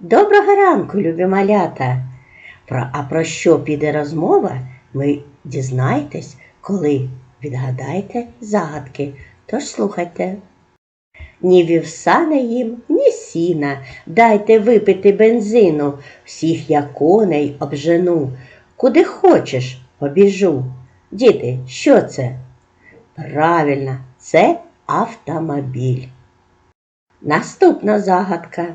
Доброго ранку, любі малята! Про, а про що піде розмова, ви дізнаєтесь, коли відгадаєте загадки. Тож слухайте. Ні вівса не їм, ні сіна, дайте випити бензину, всіх я коней обжену, куди хочеш побіжу. Діти, що це? Правильно, це автомобіль. Наступна загадка.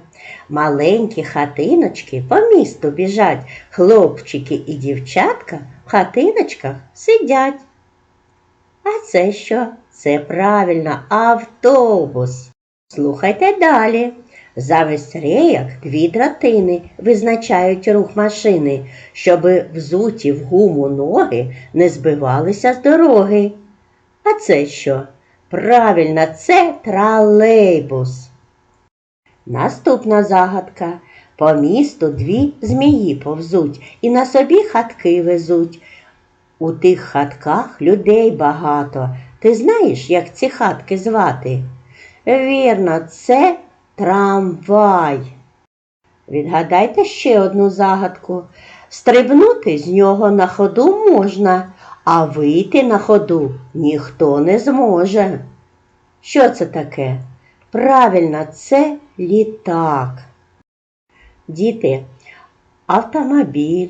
Маленькі хатиночки по місту біжать, хлопчики і дівчатка в хатиночках сидять. А це що? Це правильно автобус. Слухайте далі. Замість рейок дві дротини визначають рух машини, щоби взуті в гуму ноги не збивалися з дороги. А це що? Правильно, це тролейбус. Наступна загадка. По місту дві змії повзуть і на собі хатки везуть. У тих хатках людей багато. Ти знаєш, як ці хатки звати? Вірно, це трамвай. Відгадайте ще одну загадку. Стрибнути з нього на ходу можна, а вийти на ходу ніхто не зможе. Що це таке? Правильно, це літак. Діти, автомобіль,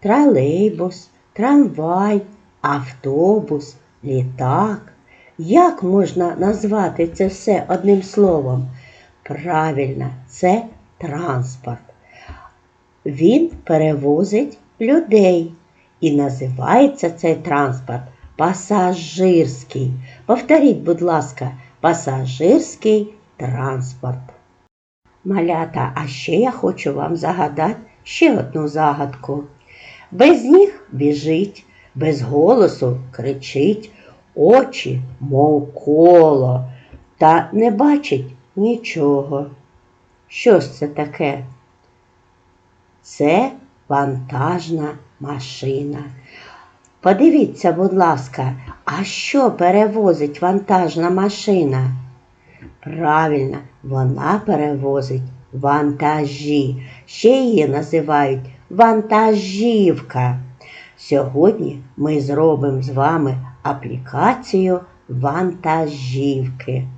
тролейбус, трамвай, автобус, літак. Як можна назвати це все одним словом? Правильно, це транспорт. Він перевозить людей і називається цей транспорт пасажирський. Повторіть, будь ласка, пасажирський транспорт. Малята, а ще я хочу вам загадати ще одну загадку. Без ніг біжить, без голосу кричить, очі, мов коло, та не бачить нічого. Що ж це таке? Це вантажна машина. Подивіться, будь ласка, а що перевозить вантажна машина? Правильно, вона перевозить вантажі. Ще її називають вантажівка. Сьогодні ми зробимо з вами аплікацію вантажівки.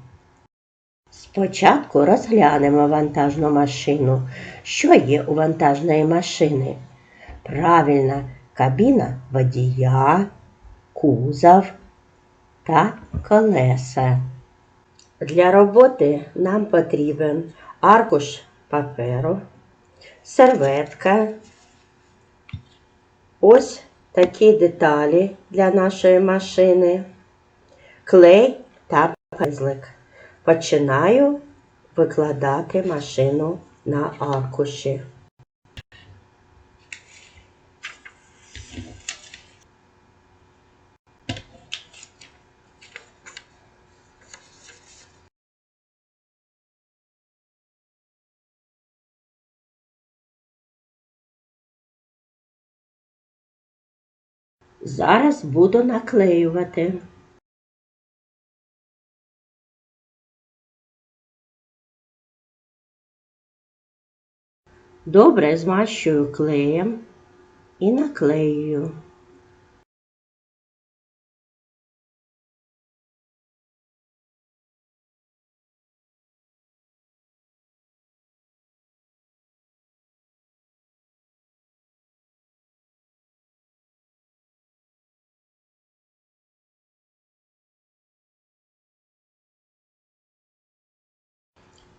Спочатку розглянемо вантажну машину. Що є у вантажної машини? Правильно, кабіна водія, кузов та колеса. Для роботи нам потрібен аркуш паперу, серветка. Ось такі деталі для нашої машини, клей та пензлик. Починаю викладати машину на аркуші. Зараз буду наклеювати. Добре змащую клеєм і наклеюю.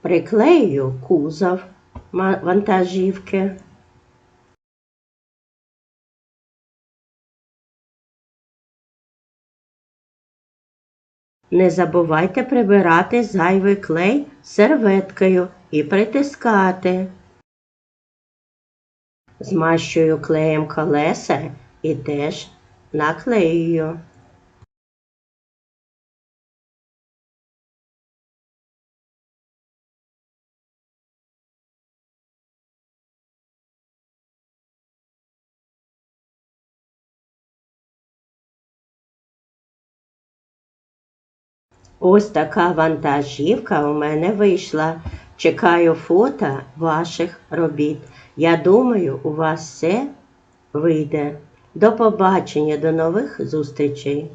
Приклею кузов вантажівки. Не забувайте прибирати зайвий клей серветкою і притискати. Змащую клеєм колеса і теж наклеюю. Ось така вантажівка у мене вийшла. Чекаю фото ваших робіт. Я думаю, у вас все вийде. До побачення, до нових зустрічей!